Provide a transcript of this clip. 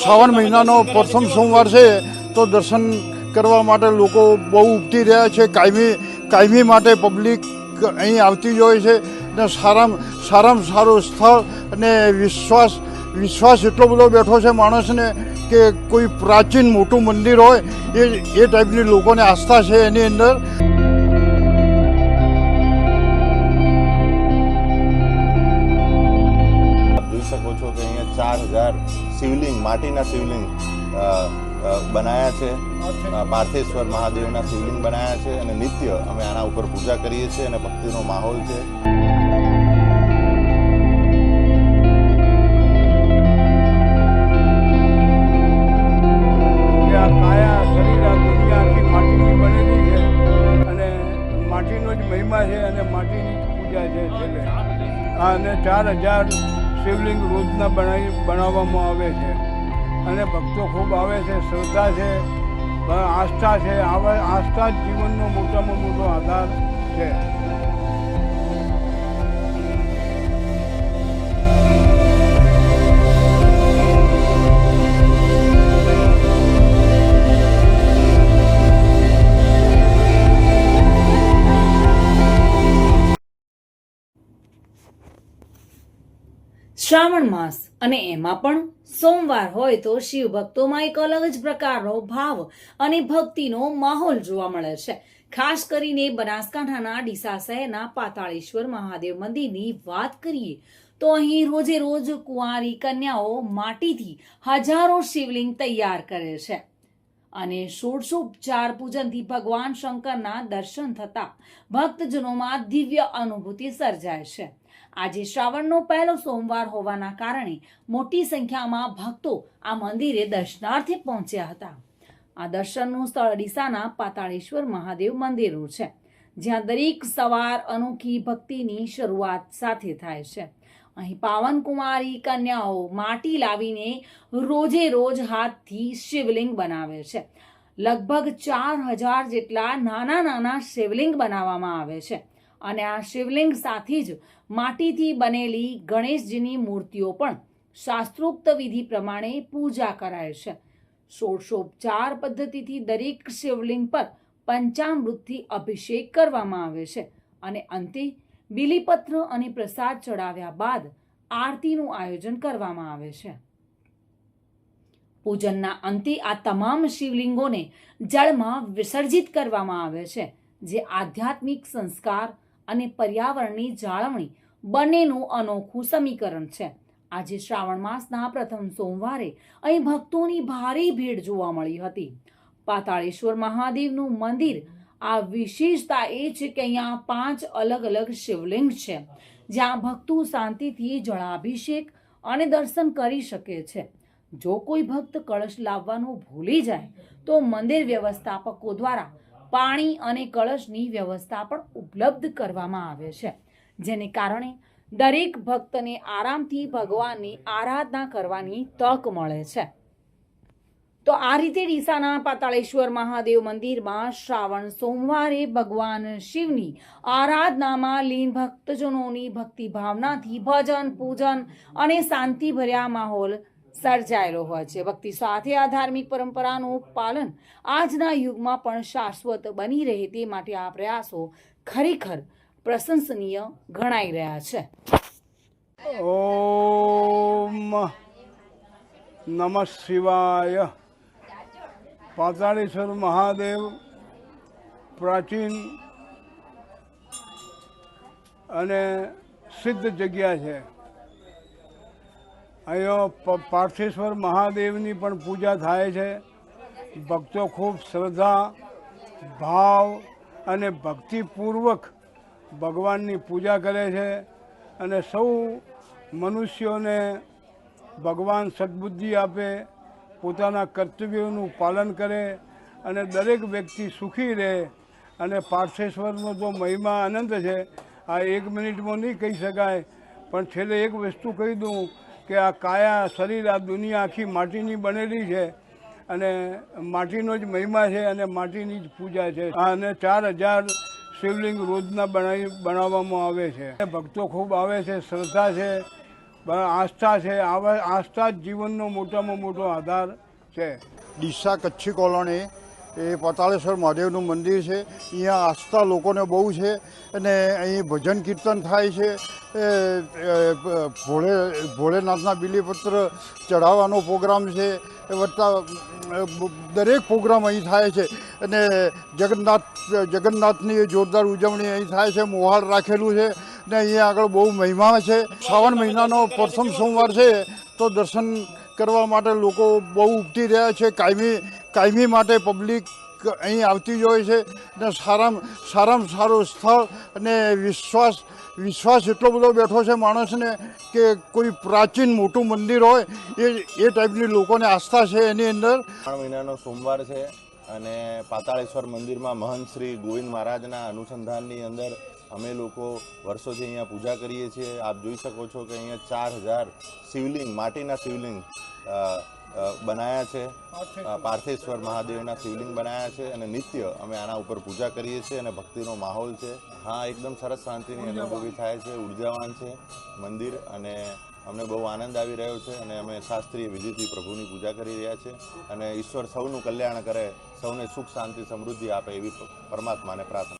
શ્રાવણ મહિનાનો પ્રથમ સોમવાર છે, તો દર્શન કરવા માટે લોકો બહુ ઉપટી રહ્યા છે, કાયમી કાયમી માટે પબ્લિક અહીં આવતી જ હોય છે. અને સારામાં સારામાં સારું સ્થળ અને વિશ્વાસ વિશ્વાસ એટલો બધો બેઠો છે માણસને કે કોઈ પ્રાચીન મોટું મંદિર હોય, એ એ ટાઈપની લોકોને આસ્થા છે એની અંદર. માટીના શિવલિંગ બનાયા છે. પાર્થેશ્વર મહાદેવના શિવલિંગ બનાયા છે અને નિત્ય અમે આના ઉપર પૂજા કરીએ છીએ અને ભક્તિનો માહોલ છે. માટીની બનેલી છે અને માટીનો જ મહિમા છે અને માટીની જ પૂજા છે છેલ્લે. અને ચાર હજાર શિવલિંગ રોજના બનાવી બનાવવામાં આવે છે. અને ભક્તો ખૂબ આવે છે, શ્રદ્ધા છે આસ્થા છે. આવા આસ્થા જ જીવનનો મોટામાં મોટો આધાર છે. શ્રાવણ માસ અને એમાં પણ સોમવાર હોય તો શિવ ભક્તોમાં એક અલગ જ પ્રકારનો ભાવ અને ભક્તિનો માહોલ જોવા મળે છે. ખાસ કરીને બનાસકાંઠાના ડીસા શહેરના પાતાળેશ્વર મહાદેવ મંદિરની વાત કરીએ તો અહીં રોજે રોજ કુંવારી કન્યાઓ માટીથી હજારો શિવલિંગ તૈયાર કરે છે અને ષોડશોપચાર પૂજનથી ભગવાન શંકરના દર્શન થતા ભક્તજનોમાં દિવ્ય અનુભૂતિ સર્જાય છે. આજે શ્રાવણનો પહેલો સોમવાર હોવાના કારણે મોટી સંખ્યામાં ભક્તો આ મંદિરે દર્શનાર્થે પહોંચ્યા હતા. આ દર્શનનું સ્થળ ડીસાના પાતાળેશ્વર મહાદેવ મંદિરો છે, જ્યાં દરેક સવાર અનોખી ભક્તિની શરૂઆત સાથે થાય છે. અહીં પાવન કુમારી કન્યાઓ માટી લાવીને રોજે રોજ હાથથી શિવલિંગ બનાવે છે. લગભગ ચાર હજાર જેટલા નાના નાના શિવલિંગ બનાવવામાં આવે છે. અને આ શિવલિંગ સાથે જ માટીથી બનેલી ગણેશજીની મૂર્તિઓ પણ શાસ્ત્રોક્ત વિધિ પ્રમાણે પૂજા કરાય છે. ષોડશોપચાર પદ્ધતિથી દરેક શિવલિંગ પર પંચામૃતથી અભિષેક કરવામાં આવે છે અને અંતે બિલીપત્ર અને પ્રસાદ ચડાવ્યા બાદ આરતીનું આયોજન કરવામાં આવે છે. પૂજનના અંતે આ તમામ શિવલિંગોને જળમાં વિસર્જિત કરવામાં આવે છે, જે આધ્યાત્મિક સંસ્કાર અને પર્યાવરણની જાળવણી બંનેનું અનોખું સમીકરણ છે. આજે શ્રાવણ માસના પ્રથમ સોમવારે અહીં ભક્તોની ભારે ભીડ જોવા મળી હતી. પાતાળેશ્વર મહાદેવનું મંદિર આ વિશેષતા એ છે કે અહીંયા પાંચ અલગ અલગ શિવલિંગ છે, જ્યાં ભક્તો શાંતિથી જળાભિષેક અને દર્શન કરી શકે છે. જો કોઈ ભક્ત કળશ લાવવાનું ભૂલી જાય, તો મંદિર વ્યવસ્થાપકો દ્વારા પાણી અને કળશની વ્યવસ્થા પણ ઉપલબ્ધ કરવામાં આવે છે. જેને કારણે દરેક ભક્તને આરામથી ભગવાનની આરાધના કરવાની તક મળે છે. તો આ રીતે ડીસાના પાતાળેશ્વર મહાદેવ મંદિરમાં શ્રાવણ સોમવારે ભગવાન શિવની આરાધનામાં લીન ભક્તજનોની ભક્તિ ભાવનાથી ભજન પૂજન અને શાંતિભર્યા માહોલ સર્જાયેલો હોય છે. ભક્તિ સાથે આ ધાર્મિક પરંપરાનું પાલન આજના યુગમાં પણ શાશ્વત બની રહે તે માટે આ પ્રયાસો ખરેખર પ્રશંસનીય ગણાઈ રહ્યા છે. ઓમ નમઃ શિવાય. પાતાળેશ્વર મહાદેવ પ્રાચીન અને સિદ્ધ જગ્યા છે. અહીંયા પાર્થેશ્વર મહાદેવની પણ પૂજા થાય છે. ભક્તો ખૂબ શ્રદ્ધા, ભાવ અને ભક્તિપૂર્વક ભગવાનની પૂજા કરે છે અને સૌ મનુષ્યોને ભગવાન સદબુદ્ધિ આપે, પોતાના કર્તવ્યોનું પાલન કરે અને દરેક વ્યક્તિ સુખી રહે અને પાર્થેશ્વરનો તો મહિમા આનંદ છે, આ એક મિનિટમાં નહીં કહી શકાય, પણ છેલ્લે એક વસ્તુ કહી દઉં. કે આ કાયા શરીર આ દુનિયા આખી માટીની બનેલી છે અને માટીનો જ મહિમા છે અને માટીની જ પૂજા છે. અને ચાર હજાર શિવલિંગ રોજના બનાવી, બનાવવામાં આવે છે. ભક્તો ખૂબ આવે છે, શ્રદ્ધા છે આસ્થા છે, આવા, આસ્થા જ જીવનનો મોટામાં મોટો આધાર છે. ડીસા કચ્છી કોલોની એ પાતાળેશ્વર મહાદેવનું મંદિર છે. અહીંયા આસ્થા લોકોને બહુ છે અને અહીં ભજન કીર્તન થાય છે. ભોળે, ભોળેનાથના બિલીપત્ર ચઢાવવાનો પ્રોગ્રામ છે. વત્તા દરેક પ્રોગ્રામ અહીં થાય છે. અને જગન્નાથ, જગન્નાથની જોરદાર ઉજવણી અહીં થાય છે. મોહાળ રાખેલું છે ને અહીંયા આગળ બહુ મહિમા છે. શ્રાવણ મહિનાનો પ્રથમ સોમવાર છે તો દર્શન કરવા માટે લોકો બહુ ઉપટી રહ્યા છે. કાયમી કાયમી માટે પબ્લિક અહીં આવતી જ હોય છે ને સારામાં સારામાં સારું સ્થળ અને વિશ્વાસ વિશ્વાસ એટલો બધો બેઠો છે માણસને કે કોઈ પ્રાચીન મોટું મંદિર હોય એ એ ટાઈપની લોકોને આસ્થા છે એની અંદર. ત્રણ મહિનાનો સોમવાર છે અને પાતાળેશ્વર મંદિરમાં મહંત શ્રી ગોવિંદ મહારાજના અનુસંધાનની અંદર અમે લોકો વર્ષોથી અહીંયા પૂજા કરીએ છીએ, આપ જોઈ શકો છો કે અહીંયા ચાર હજાર શિવલિંગ, માટીના શિવલિંગ બનાયા છે. પાર્થેશ્વર મહાદેવના શિવલિંગ બનાયા છે અને નિત્ય અમે આના ઉપર પૂજા કરીએ છીએ અને ભક્તિનો માહોલ છે. હા, એકદમ સરસ શાંતિની અનુભવી થાય છે, ઉર્જાવાન છે મંદિર અને અમને બહુ આનંદ આવી રહ્યો છે અને અમે શાસ્ત્રીય વિધિથી પ્રભુની પૂજા કરી રહ્યા છે અને ઈશ્વર સૌનું કલ્યાણ કરે, સૌને સુખ, શાંતિ, સમૃદ્ધિ આપે એવી પરમાત્માને પ્રાર્થના